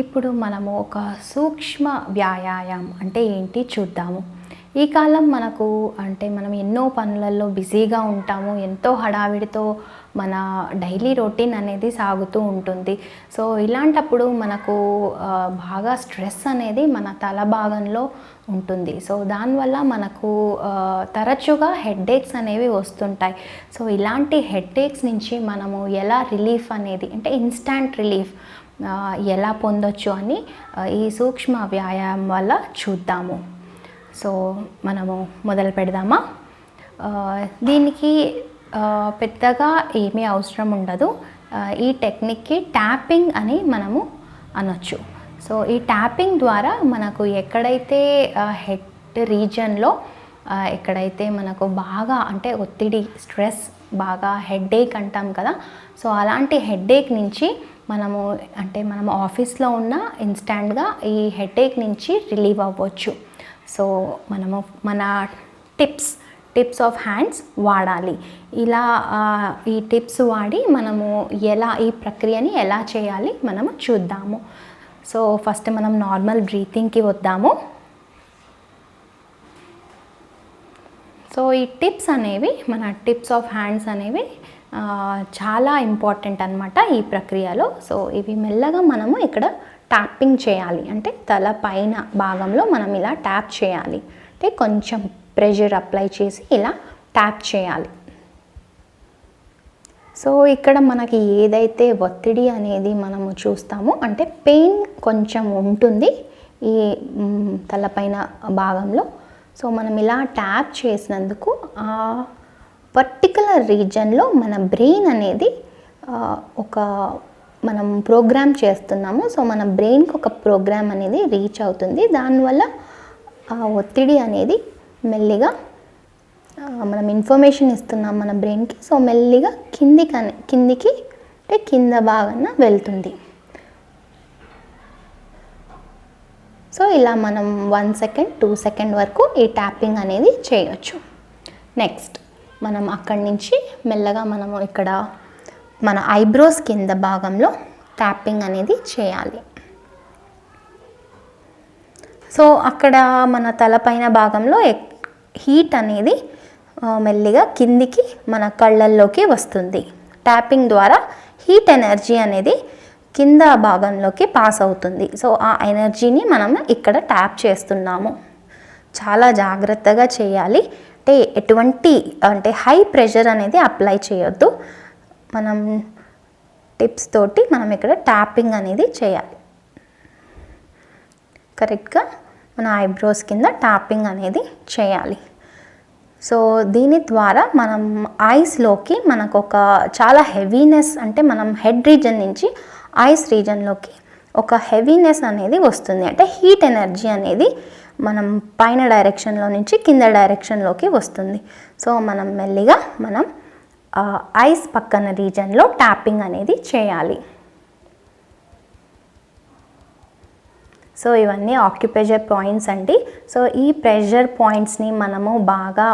ఇప్పుడు మనము ఒక సూక్ష్మ వ్యాయామం అంటే ఏంటి చూద్దాము. ఈ కాలం మనకు అంటే మనం ఎన్నో పనులలో బిజీగా ఉంటాము ఎంతో హడావిడితో మన డైలీ రొటీన్ అనేది సాగుతూ ఉంటుంది. సో ఇలాంటప్పుడు మనకు బాగా స్ట్రెస్ అనేది మన తల భాగంలో ఉంటుంది. సో దానివల్ల మనకు తరచుగా హెడ్ఏక్స్ అనేవి వస్తుంటాయి. సో ఇలాంటి హెడ్ఏక్స్ నుంచి మనము ఎలా రిలీఫ్ అనేది అంటే ఇన్స్టాంట్ రిలీఫ్ ఎలా పొందొచ్చు అని ఈ సూక్ష్మ వ్యాయామం వల్ల చూద్దాము. సో మనము మొదలు పెడదామా? దీనికి పెద్దగా ఏమీ అవసరం ఉండదు. ఈ టెక్నిక్కి ట్యాపింగ్ అని మనము అనొచ్చు. సో ఈ ట్యాపింగ్ ద్వారా మనకు ఎక్కడైతే హెడ్ రీజన్లో ఎక్కడైతే మనకు బాగా అంటే ఒత్తిడి స్ట్రెస్ బాగా హెడ్ఏక్ అంటాం కదా సో అలాంటి హెడ్ఏక్ నుంచి మనము అంటే మనం ఆఫీస్లో ఉన్న ఇన్స్టాంట్గా ఈ హెడేక్ నుంచి రిలీవ్ అవ్వచ్చు. సో మనము మన టిప్స్ టిప్స్ ఆఫ్ హ్యాండ్స్ వాడాలి. ఇలా ఈ టిప్స్ వాడి మనము ఎలా ఈ ప్రక్రియని ఎలా చేయాలి మనము చూద్దాము. సో ఫస్ట్ మనం నార్మల్ బ్రీతింగ్కి వద్దాము. సో ఈ టిప్స్ అనేవి మన టిప్స్ ఆఫ్ హ్యాండ్స్ అనేవి చాలా ఇంపార్టెంట్ అనమాట ఈ ప్రక్రియలో. సో ఇవి మెల్లగా మనము ఇక్కడ ట్యాపింగ్ చేయాలి. అంటే తల పైన భాగంలో మనం ఇలా ట్యాప్ చేయాలి. అంటే కొంచెం ప్రెషర్ అప్లై చేసి ఇలా ట్యాప్ చేయాలి. సో ఇక్కడ మనకి ఏదైతే ఒత్తిడి అనేది మనము చూస్తామో అంటే పెయిన్ కొంచెం ఉంటుంది ఈ తలపైన భాగంలో. సో మనం ఇలా ట్యాప్ చేసినందుకు ఆ పర్టికులర్ రీజన్లో మన బ్రెయిన్ అనేది ఒక మనం ప్రోగ్రామ్ చేస్తున్నాము. సో మన బ్రెయిన్కి ఒక ప్రోగ్రామ్ అనేది రీచ్ అవుతుంది. దానివల్ల ఆ ఒత్తిడి అనేది మెల్లిగా మనం ఇన్ఫర్మేషన్ ఇస్తున్నాం మన బ్రెయిన్కి సో మెల్లిగా కిందికి అనే కిందికి అంటే కింద భాగాన వెళ్తుంది. సో ఇలా మనం వన్ సెకండ్ టూ సెకండ్ వరకు ఈ ట్యాపింగ్ అనేది చేయొచ్చు. నెక్స్ట్ మనం అక్కడి నుంచి మెల్లగా మనము ఇక్కడ మన ఐబ్రోస్ కింద భాగంలో ట్యాపింగ్ అనేది చేయాలి. సో అక్కడ మన తలపైన భాగంలో హీట్ అనేది మెల్లిగా కిందికి మన కళ్ళల్లోకి వస్తుంది. ట్యాపింగ్ ద్వారా హీట్ ఎనర్జీ అనేది కింద భాగంలోకి పాస్ అవుతుంది. సో ఆ ఎనర్జీని మనం ఇక్కడ ట్యాప్ చేస్తున్నాము. చాలా జాగ్రత్తగా చేయాలి. అంటే ఎటువంటి అంటే హై ప్రెషర్ అనేది అప్లై చేయొద్దు. మనం టిప్స్ తోటి మనం ఇక్కడ ట్యాపింగ్ అనేది చేయాలి. కరెక్ట్గా మన ఐబ్రోస్ కింద ట్యాపింగ్ అనేది చేయాలి. సో దీని ద్వారా మనం ఐస్లోకి మనకు ఒక చాలా హెవీనెస్ అంటే మనం హెడ్ రీజన్ నుంచి ఐస్ రీజన్లోకి ఒక హెవీనెస్ అనేది వస్తుంది. అంటే హీట్ ఎనర్జీ అనేది మనం పైన డైరెక్షన్లో నుంచి కింద డైరెక్షన్లోకి వస్తుంది. సో మనం మెల్లిగా మనం ఐస్ పక్కన రీజన్లో ట్యాపింగ్ అనేది చేయాలి. సో ఇవన్నీ ఆక్యుప్రెషర్ పాయింట్స్ అండి. సో ఈ ప్రెషర్ పాయింట్స్ని మనము బాగా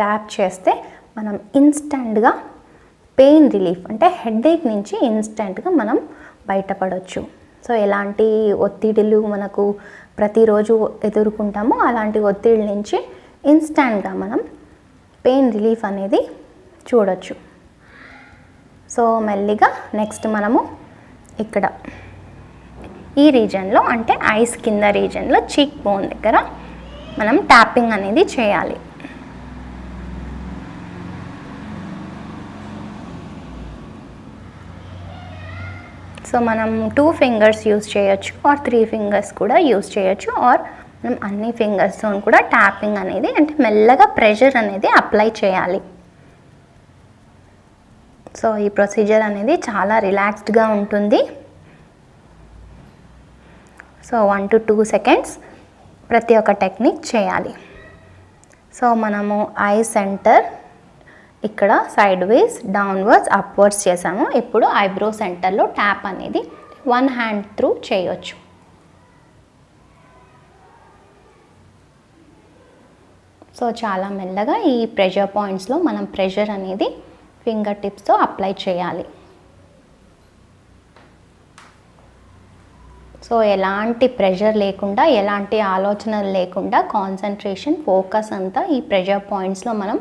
ట్యాప్ చేస్తే మనం ఇన్స్టంట్గా పెయిన్ రిలీఫ్ అంటే హెడేక్ నుంచి ఇన్స్టెంట్గా మనం బయటపడవచ్చు సో ఎలాంటి ఒత్తిడిలు మనకు ప్రతిరోజు ఎదుర్కొంటామో అలాంటి ఒత్తిడి నుంచి ఇన్స్టాంట్గా మనం పెయిన్ రిలీఫ్ అనేది చూడొచ్చు. సో మెల్లిగా నెక్స్ట్ మనము ఇక్కడ ఈ రీజన్లో అంటే ఐస్ కింద రీజన్లో చీక్ బోన్ దగ్గర మనం ట్యాపింగ్ అనేది చేయాలి. సో మనం టూ ఫింగర్స్ యూస్ చేయొచ్చు ఆర్ త్రీ ఫింగర్స్ కూడా యూస్ చేయొచ్చు ఆర్ మనం అన్ని ఫింగర్స్తో కూడా ట్యాపింగ్ అనేది అంటే మెల్లగా ప్రెషర్ అనేది అప్లై చేయాలి. సో ఈ ప్రొసీజర్ అనేది చాలా రిలాక్స్డ్గా ఉంటుంది. So one to two seconds ప్రతి ఒక్క టెక్నిక్ చేయాలి. సో మనము ఐ సెంటర్ ఇక్కడ సైడ్ వేస్ డౌన్వర్డ్స్ అప్వర్డ్స్ చేసాము ఇప్పుడు ఐబ్రో సెంటర్లో ట్యాప్ అనేది వన్ హ్యాండ్ త్రూ చేయొచ్చు. సో చాలా మెల్లగా ఈ ప్రెషర్ పాయింట్స్లో మనం ప్రెషర్ అనేది ఫింగర్ టిప్స్తో అప్లై చేయాలి. సో ఎలాంటి ప్రెషర్ లేకుండా ఎలాంటి ఆలోచనలు లేకుండా కాన్సన్ట్రేషన్ ఫోకస్ అంతా ఈ ప్రెషర్ పాయింట్స్లో మనం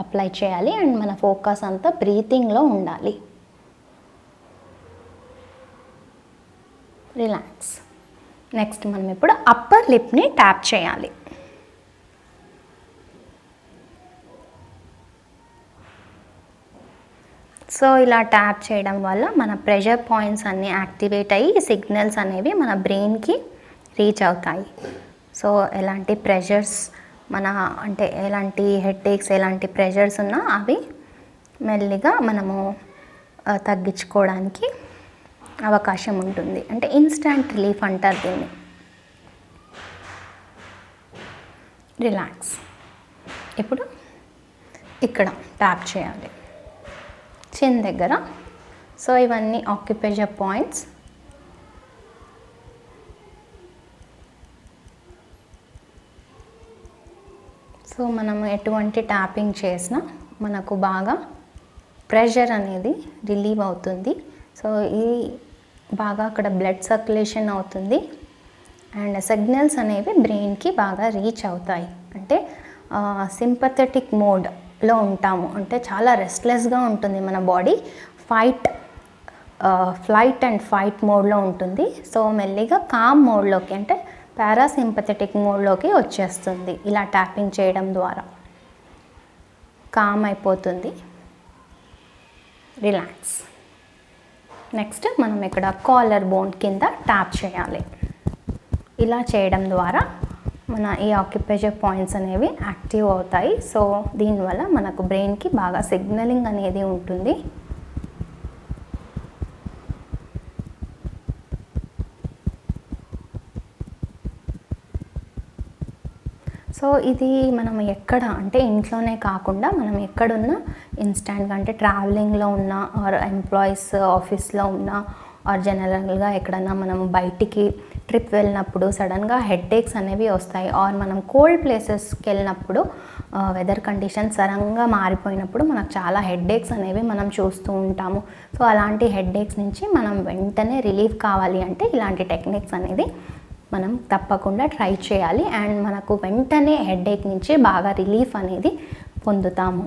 అప్లై చేయాలి అండ్ మన ఫోకస్ అంతా బ్రీతింగ్లో ఉండాలి. రిలాక్స్. నెక్స్ట్ మనం ఇప్పుడు అప్పర్ లిప్ని ట్యాప్ చేయాలి. సో ఇలా ట్యాప్ చేయడం వల్ల మన ప్రెషర్ పాయింట్స్ అన్నీ యాక్టివేట్ అయ్యి సిగ్నల్స్ అనేవి మన బ్రెయిన్కి రీచ్ అవుతాయి. సో ఎలాంటి ప్రెషర్స్ మన అంటే ఎలాంటి హెడ్ఏక్స్ ఎలాంటి ప్రెషర్స్ ఉన్నా అవి మెల్లిగా మనము తగ్గించుకోవడానికి అవకాశం ఉంటుంది. అంటే ఇన్స్టంట్ రిలీఫ్ అంటారు దీన్ని. రిలాక్స్ ఇప్పుడు ఇక్కడ ట్యాప్ చేయాలి. చిన్ దగ్గర. సో ఇవన్నీ ఆక్యుపేజర్ పాయింట్స్ సో మనం ఎటువంటి ట్యాపింగ్ చేసినా మనకు బాగా ప్రెషర్ అనేది రిలీవ్ అవుతుంది. సో ఈ బాగా అక్కడ బ్లడ్ సర్క్యులేషన్ అవుతుంది. అండ్ సిగ్నల్స్ అనేవి బ్రెయిన్కి బాగా రీచ్ అవుతాయి. అంటే సింపథెటిక్ మోడ్లో ఉంటాము. అంటే చాలా రెస్ట్లెస్గా ఉంటుంది మన body fight flight and fight మోడ్లో ఉంటుంది. సో మెల్లిగా కామ్ మోడ్లోకి అంటే పారాసింపథెటిక్ మోడ్లోకి వచ్చేస్తుంది ఇలా ట్యాపింగ్ చేయడం ద్వారా. కామ్ అయిపోతుంది రిలాక్స్. నెక్స్ట్ మనం ఇక్కడ కాలర్ బోన్ కింద ట్యాప్ చేయాలి. ఇలా చేయడం ద్వారా మన ఈ ఆక్యుపేషన్ పాయింట్స్ అనేవి యాక్టివ్ అవుతాయి. సో దీనివల్ల మనకు బ్రెయిన్కి బాగా సిగ్నలింగ్ అనేది ఉంటుంది. సో ఇది మనం ఎక్కడ అంటే ఇంట్లోనే కాకుండా మనం ఎక్కడున్నా ఇన్స్టాంట్గా అంటే ట్రావెలింగ్లో ఉన్నా ఆర్ ఎంప్లాయీస్ ఆఫీస్లో ఉన్నా ఆర్ జనరల్గా ఎక్కడన్నా మనం బయటికి ట్రిప్ వెళ్ళినప్పుడు సడన్గా హెడ్ఏక్స్ అనేవి వస్తాయి. ఆర్ మనం కోల్డ్ ప్లేసెస్కి వెళ్ళినప్పుడు వెదర్ కండిషన్ సరంగా మారిపోయినప్పుడు మనకు చాలా హెడ్ఏక్స్ అనేవి మనం చూస్తూ ఉంటాము. సో అలాంటి హెడ్ఏక్స్ నుంచి మనం వెంటనే రిలీఫ్ కావాలి అంటే ఇలాంటి టెక్నిక్స్ అనేది మనం తప్పకుండా ట్రై చేయాలి. అండ్ మనకు వెంటనే హెడేక్ నుంచి బాగా రిలీఫ్ అనేది పొందుతాము.